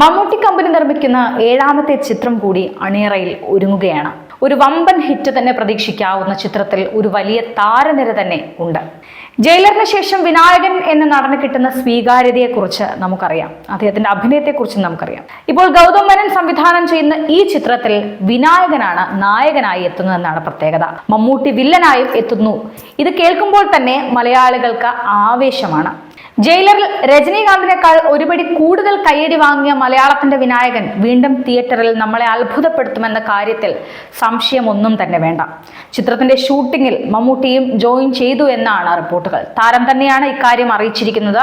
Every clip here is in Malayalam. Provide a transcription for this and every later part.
മമ്മൂട്ടി കമ്പനി നിർമ്മിക്കുന്ന ഏഴാമത്തെ ചിത്രം കൂടി അണിയറയിൽ ഒരുങ്ങുകയാണ്. ഒരു വമ്പൻ ഹിറ്റ് തന്നെ പ്രതീക്ഷിക്കാവുന്ന ചിത്രത്തിൽ ഒരു വലിയ താരനിര തന്നെ ഉണ്ട്. ജയിലറിന് ശേഷം വിനായകൻ എന്ന നടന് കിട്ടുന്ന സ്വീകാര്യതയെക്കുറിച്ച് നമുക്കറിയാം. അദ്ദേഹത്തിന്റെ അഭിനയത്തെ അഭിനയത്തെക്കുറിച്ച് നമുക്കറിയാം. ഇപ്പോൾ ഗൗതം മേനൻ സംവിധാനം ചെയ്യുന്ന ഈ ചിത്രത്തിൽ വിനായകനാണ് നായകനായി എത്തുന്നതെന്നാണ് പ്രത്യേകത. മമ്മൂട്ടി വില്ലനായും എത്തുന്നു. ഇത് കേൾക്കുമ്പോൾ തന്നെ മലയാളികൾക്ക് ആവേശമാണ്. ജയിലറിൽ രജനീകാന്തിനേക്കാൾ ഒരുപടി കൂടുതൽ കയ്യടി വാങ്ങിയ മലയാളത്തിന്റെ വിനായകൻ വീണ്ടും തിയേറ്ററിൽ നമ്മളെ അത്ഭുതപ്പെടുത്തുമെന്ന കാര്യത്തിൽ സംശയമൊന്നും തന്നെ വേണ്ട. ചിത്രത്തിന്റെ ഷൂട്ടിങ്ങിൽ മമ്മൂട്ടിയും ജോയിൻ ചെയ്തു എന്നാണ് റിപ്പോർട്ടുകൾ. താരം തന്നെയാണ് ഇക്കാര്യം അറിയിച്ചിരിക്കുന്നത്.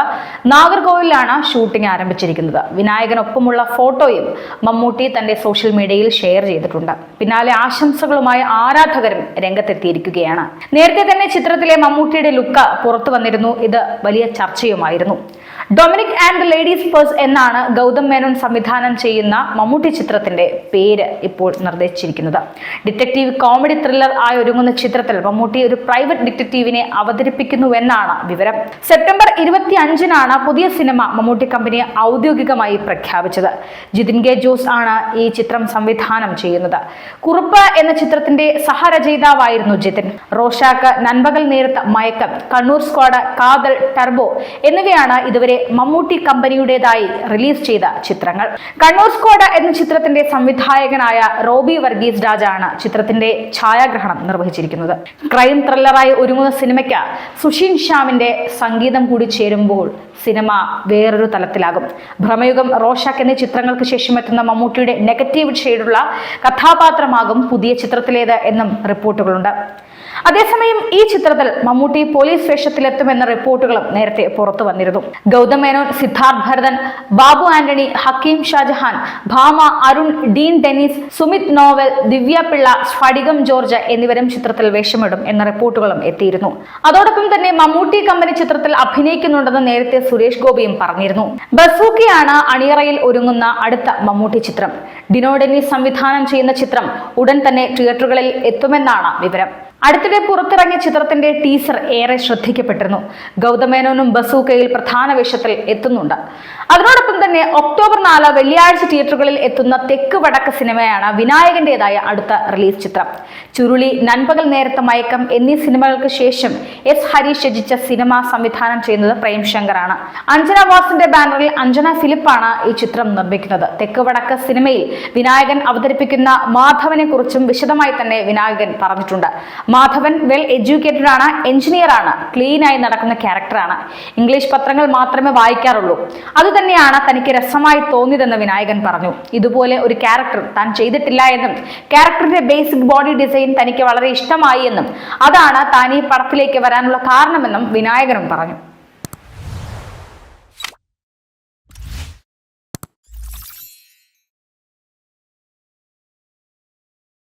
നാഗർകോവിലാണ് ഷൂട്ടിംഗ് ആരംഭിച്ചിരിക്കുന്നത്. വിനായകനൊപ്പമുള്ള ഫോട്ടോയും മമ്മൂട്ടി തന്റെ സോഷ്യൽ മീഡിയയിൽ ഷെയർ ചെയ്തിട്ടുണ്ട്. പിന്നാലെ ആശംസകളുമായി ആരാധകരും രംഗത്തെത്തിയിരിക്കുകയാണ്. നേരത്തെ തന്നെ ചിത്രത്തിലെ മമ്മൂട്ടിയുടെ ലുക്ക് പുറത്തു വന്നിരുന്നു. ഇത് വലിയ ചർച്ചയുമായിരുന്നു. ഡൊമിനിക് ആൻഡ് ലേഡീസ് ഫേഴ്സ് എന്നാണ് ഗൗതം മേനോൻ സംവിധാനം ചെയ്യുന്ന മമ്മൂട്ടി ചിത്രത്തിന്റെ പേര് ഇപ്പോൾ നിർദ്ദേശിച്ചിരിക്കുന്നത്. ഡിറ്റക്റ്റീവ് കോമഡി ത്രില്ലർ ആയി ഒരുങ്ങുന്ന ചിത്രത്തിൽ മമ്മൂട്ടി ഒരു പ്രൈവറ്റ് ഡിറ്റക്റ്റീവിനെ അവതരിപ്പിക്കുന്നുവെന്നാണ് വിവരം. സെപ്റ്റംബർ ഇരുപത്തി അഞ്ചിനാണ് പുതിയ സിനിമ മമ്മൂട്ടി കമ്പനി ഔദ്യോഗികമായി പ്രഖ്യാപിച്ചത്. ജിതിൻ കെ ജോസ് ആണ് ഈ ചിത്രം സംവിധാനം ചെയ്യുന്നത്. കുറുപ്പ് എന്ന ചിത്രത്തിന്റെ സഹരചയിതാവായിരുന്നു Jithin. Rorschach Nanpakal Nerathu Mayakkam Kannur squad Kaathal turbo എന്നിവയാണ് ഇതുവരെ മമ്മൂട്ടി കമ്പനിയുടേതായി റിലീസ് ചെയ്ത ചിത്രങ്ങൾ. കണ്ണൂർ സ്ക്വാഡ് എന്ന ചിത്രത്തിന്റെ സംവിധായകനായ റോബി വർഗീസ് രാജാണ് ചിത്രത്തിന്റെ ഛായാഗ്രഹണം നിർവഹിച്ചിരിക്കുന്നത്. ക്രൈം ത്രില്ലറായി ഒരുങ്ങുന്ന സിനിമയ്ക്ക് സുഷീൻ ശ്യാമിന്റെ സംഗീതം കൂടി ചേരുമ്പോൾ സിനിമ വേറൊരു തലത്തിലാകും. ഭ്രമയുഗം റോഷാക്ക് എന്നീ ചിത്രങ്ങൾക്ക് ശേഷം എത്തുന്ന മമ്മൂട്ടിയുടെ നെഗറ്റീവ് ഷെയ്ഡുള്ള കഥാപാത്രമാകും പുതിയ ചിത്രത്തിലേത് എന്നും റിപ്പോർട്ടുകളുണ്ട്. അതേസമയം ഈ ചിത്രത്തിൽ മമ്മൂട്ടി പോലീസ് വേഷത്തിലെത്തുമെന്ന റിപ്പോർട്ടുകളും നേരത്തെ പുറത്തു വന്നിരുന്നു. ഗൗതം മേനോൻ സിദ്ധാർത്ഥ് ഭരതൻ ബാബു ആന്റണി ഹക്കീം ഷാജഹാൻ ഭാമ അരുൺ ഡീൻ ഡെനീസ് സുമിത് നോവൽ ദിവ്യ പിള്ള സ്ഫടികം ജോർജ് എന്നിവരും ചിത്രത്തിൽ വേഷമിടും എന്ന റിപ്പോർട്ടുകളും എത്തിയിരുന്നു. അതോടൊപ്പം തന്നെ മമ്മൂട്ടി കമ്പനി ചിത്രത്തിൽ അഭിനയിക്കുന്നുണ്ടെന്ന് നേരത്തെ സുരേഷ് ഗോപിയും പറഞ്ഞിരുന്നു. ബസൂക്കിയാണ് അണിയറയിൽ ഒരുങ്ങുന്ന അടുത്ത മമ്മൂട്ടി ചിത്രം. ഡിനോ ഡെനീസ് സംവിധാനം ചെയ്യുന്ന ചിത്രം ഉടൻ തന്നെ തിയേറ്ററുകളിൽ എത്തുമെന്നാണ് വിവരം. അടുത്തിടെ പുറത്തിറങ്ങിയ ചിത്രത്തിന്റെ ടീസർ ഏറെ ശ്രദ്ധിക്കപ്പെട്ടിരുന്നു. ഗൗതമേനോനും ബസൂക്കയിൽ പ്രധാന വേഷത്തിൽ എത്തുന്നുണ്ട്. അതിനോടൊപ്പം തന്നെ ഒക്ടോബർ നാല് വെള്ളിയാഴ്ച തിയേറ്ററുകളിൽ എത്തുന്ന തെക്ക് വടക്ക് സിനിമയാണ് വിനായകന്റേതായ അടുത്ത റിലീസ് ചിത്രം. ചുരുളി നൻപകൽ നേരത്തെ മയക്കം എന്നീ സിനിമകൾക്ക് ശേഷം എസ് ഹരീഷ് രചിച്ച സിനിമ സംവിധാനം ചെയ്യുന്നത് പ്രേം ശങ്കറാണ്. അഞ്ജന വാസിന്റെ ബാനറിൽ അഞ്ജന ഫിലിപ്പാണ് ഈ ചിത്രം നിർമ്മിക്കുന്നത്. തെക്ക് വടക്ക് സിനിമയിൽ വിനായകൻ അവതരിപ്പിക്കുന്ന മാധവനെ കുറിച്ചും വിശദമായി തന്നെ വിനായകൻ പറഞ്ഞിട്ടുണ്ട്. മാധവൻ വെൽ എഡ്യൂക്കേറ്റഡ് ആണ് എഞ്ചിനീയർ ആണ് ക്ലീൻ ആയി നടക്കുന്ന ക്യാരക്ടറാണ് ഇംഗ്ലീഷ് പത്രങ്ങൾ മാത്രമേ വായിക്കാറുള്ളൂ. അതുതന്നെയാണ് തനിക്ക് രസമായി തോന്നിയതെന്ന് വിനായകൻ പറഞ്ഞു. ഇതുപോലെ ഒരു ക്യാരക്ടർ താൻ ചെയ്തിട്ടില്ല എന്നും ക്യാരക്ടറിന്റെ ബേസിക് ബോഡി ഡിസൈൻ തനിക്ക് വളരെ ഇഷ്ടമായി എന്നും അതാണ് താൻ ഈ പടത്തിലേക്ക് വരാനുള്ള കാരണമെന്നും വിനായകനും പറഞ്ഞു.